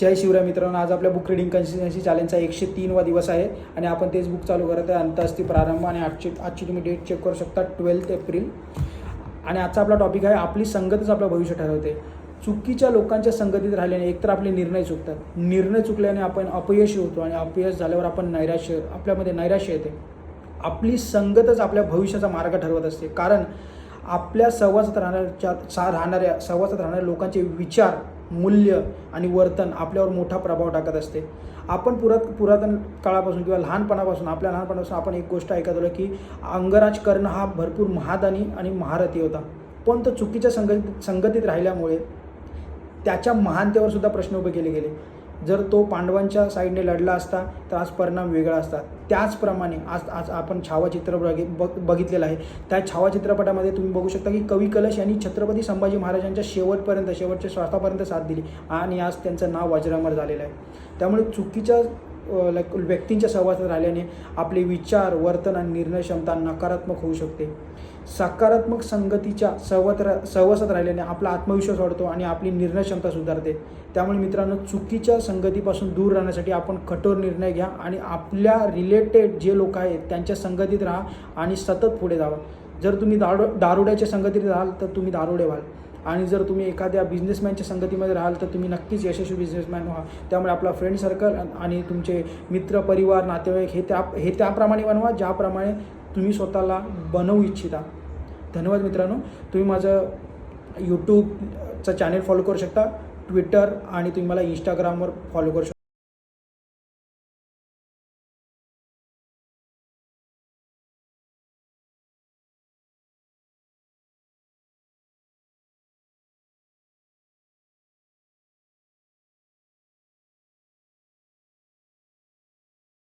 जय शिवराय मित्रांनो आज आपल्या बुक रिडिंग कन्सिस्टन्सी चॅलेंजचा एकशे तीनवा दिवस आहे आणि आपण तेच बुक चालू करत आहे. अंतस्ती प्रारंभ आणि आजची आजची तुम्ही डेट चेक करू शकता ट्वेल्थ एप्रिल आणि आजचा आपला टॉपिक आहे आपली संगतच आपलं भविष्य ठरवते. चुकीच्या लोकांच्या संगतीत राहिल्याने एकतर आपले निर्णय चुकतात. निर्णय चुकल्याने आपण अपयशी होतो आणि अपयश झाल्यावर आपण नैराश्य आपल्यामध्ये नैराश्य येते. आपली संगतच आपल्या भविष्याचा मार्ग ठरवत असते. कारण आपल्या सहवासात राहणाऱ्या सा राहणाऱ्या सहवासात राहणाऱ्या लोकांचे विचार मूल्य आणि वर्तन आपल्यावर मोठा प्रभाव टाकत असते. आपण पुरात पुरातन काळापासून किंवा लहानपणापासून आपल्या लहानपणापासून आपण एक गोष्ट ऐकत आलो की अंगराज कर्ण हा भरपूर महादानी आणि महारथी होता. पण तो चुकीच्या संगतीत संगतीत राहिल्यामुळे त्याच्या महानतेवर सुद्धा प्रश्न उभे केले गेले. जर तो पांडवांच्या साईडने लढला असता तर आज परिणाम वेगळा असता. त्याचप्रमाणे आज आज आपण छावा चित्रपट बघ बघितलेलं आहे. त्या छावा चित्रपटामध्ये तुम्ही बघू शकता की कवी कलश यांनी छत्रपती संभाजी महाराजांच्या शेवटपर्यंत शेवटच्या श्वासापर्यंत साथ दिली. आणि आज त्यांचं नाव वज्रामर झालेलं आहे. त्यामुळे चुकीच्या लाईक व्यक्तींच्या सहवासात राहिल्याने आपले विचार वर्तन आणि निर्णय क्षमता नकारात्मक होऊ शकते. सकारात्मक संगतीच्या सहवत सहवासात राहिल्याने आपला आत्मविश्वास वाढतो आणि आपली निर्णय क्षमता सुधारते. त्यामुळे मित्रांनो चुकीच्या संगतीपासून दूर राहण्यासाठी आपण कठोर निर्णय घ्या आणि आपल्या रिलेटेड जे लोक आहेत त्यांच्या संगतीत राहा आणि सतत पुढे जावा. जर तुम्ही दारू दारुड्याच्या संगतीत राहाल तर तुम्ही दारुडे व्हाल. आणि जर तुम्ही एखाद्या बिझनेसमॅनच्या संगतीमध्ये राहाल तर तुम्ही नक्कीच यशस्वी बिझनेसमॅन व्हा. त्यामुळे आपला फ्रेंड सर्कल आणि तुमचे मित्र परिवार नातेवाईक हे त्या हे त्याप्रमाणे बनवा ज्याप्रमाणे तुम्ही स्वतःला बनवू इच्छिता. धन्यवाद मित्रांनो. तुम्ही माझं यूट्यूबचं चॅनेल फॉलो करू शकता. ट्विटर आणि तुम्ही मला इंस्टाग्रामवर फॉलो करू शकता.